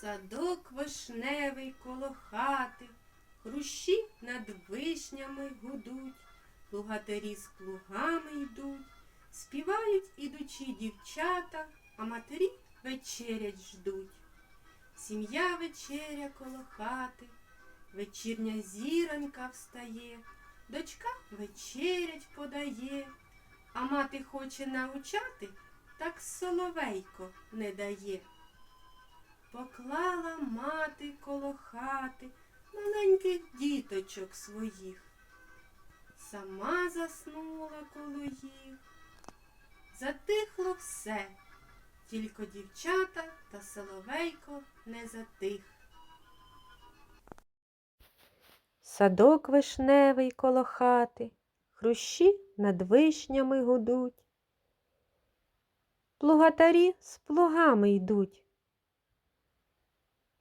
Садок вишневий коло хати, Хрущі над вишнями гудуть, Плугатарі з плугами йдуть, Співають ідучі дівчата, А матері вечерять ждуть. Сім'я вечеря коло хати, Вечірня зіронька встає, Дочка вечерять подає, А мати хоче научати, Так соловейко не дає. Поклала мати коло хати маленьких діточок своїх. Сама заснула коло їх. Затихло все, тільки дівчата та соловейко не затих. Садок вишневий коло хати, хрущі над вишнями гудуть. Плугатарі з плугами йдуть.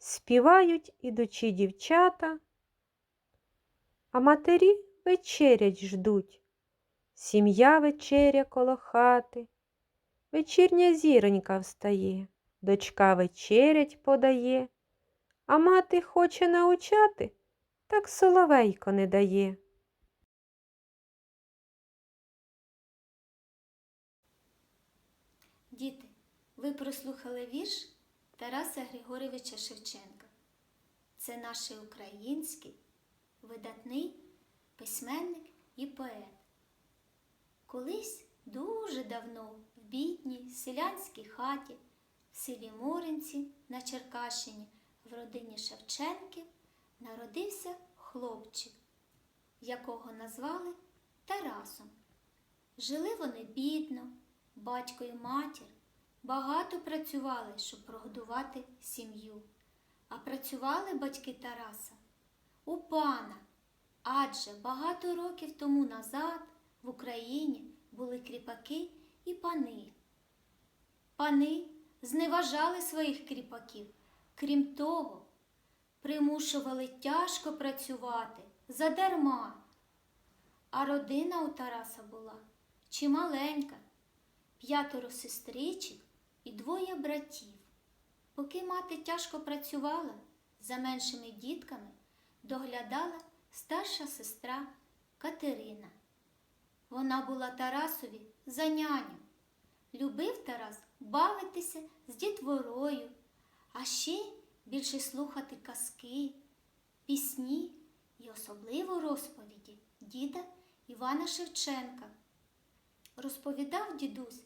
Співають ідучі дівчата, а матері вечерять ждуть. Сім'я вечеря коло хати, вечірня зіронька встає, дочка вечерять подає, а мати хоче научати, так соловейко не дає. Діти, ви прослухали вірш Тараса Григоровича Шевченка. Це наш український видатний письменник і поет. Колись дуже давно в бідній селянській хаті в селі Моринці на Черкащині в родині Шевченків народився хлопчик, якого назвали Тарасом. Жили вони бідно, батько і матір багато працювали, щоб прогодувати сім'ю. А працювали батьки Тараса у пана, адже багато років тому назад в Україні були кріпаки і пани. Пани зневажали своїх кріпаків, крім того, примушували тяжко працювати задарма. А родина у Тараса була чималенька, п'ятеро сестричок і двоє братів. Поки мати тяжко працювала, за меншими дітками доглядала старша сестра Катерина. Вона була Тарасові за няню. Любив Тарас бавитися з дітворою, а ще більше слухати казки, пісні і особливо розповіді діда Івана Шевченка. Розповідав дідусь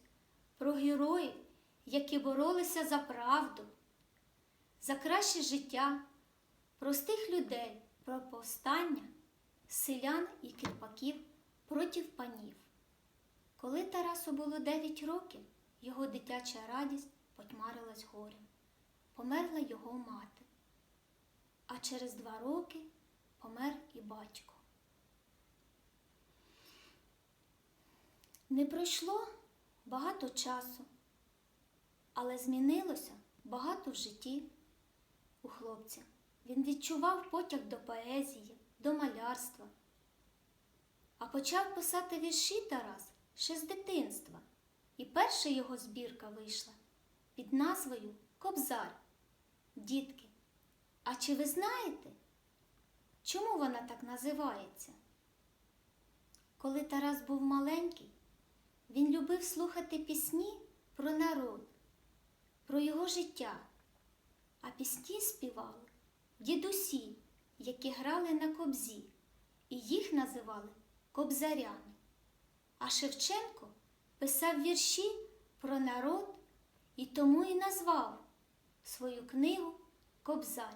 про героїв, які боролися за правду, за краще життя, простих людей, про повстання, селян і кріпаків проти панів. Коли Тарасу було 9 років, його дитяча радість потьмарилась горем. Померла його мати. А через два роки помер і батько. Не пройшло багато часу, але змінилося багато в житті у хлопця. Він відчував потяг до поезії, до малярства, а почав писати вірші Тарас ще з дитинства. І перша його збірка вийшла під назвою Кобзар. Дітки, а чи ви знаєте, чому вона так називається? Коли Тарас був маленький, він любив слухати пісні про народ, про його життя, а пісні співали дідусі, які грали на кобзі, і їх називали кобзарями. А Шевченко писав вірші про народ і тому і назвав свою книгу Кобзар.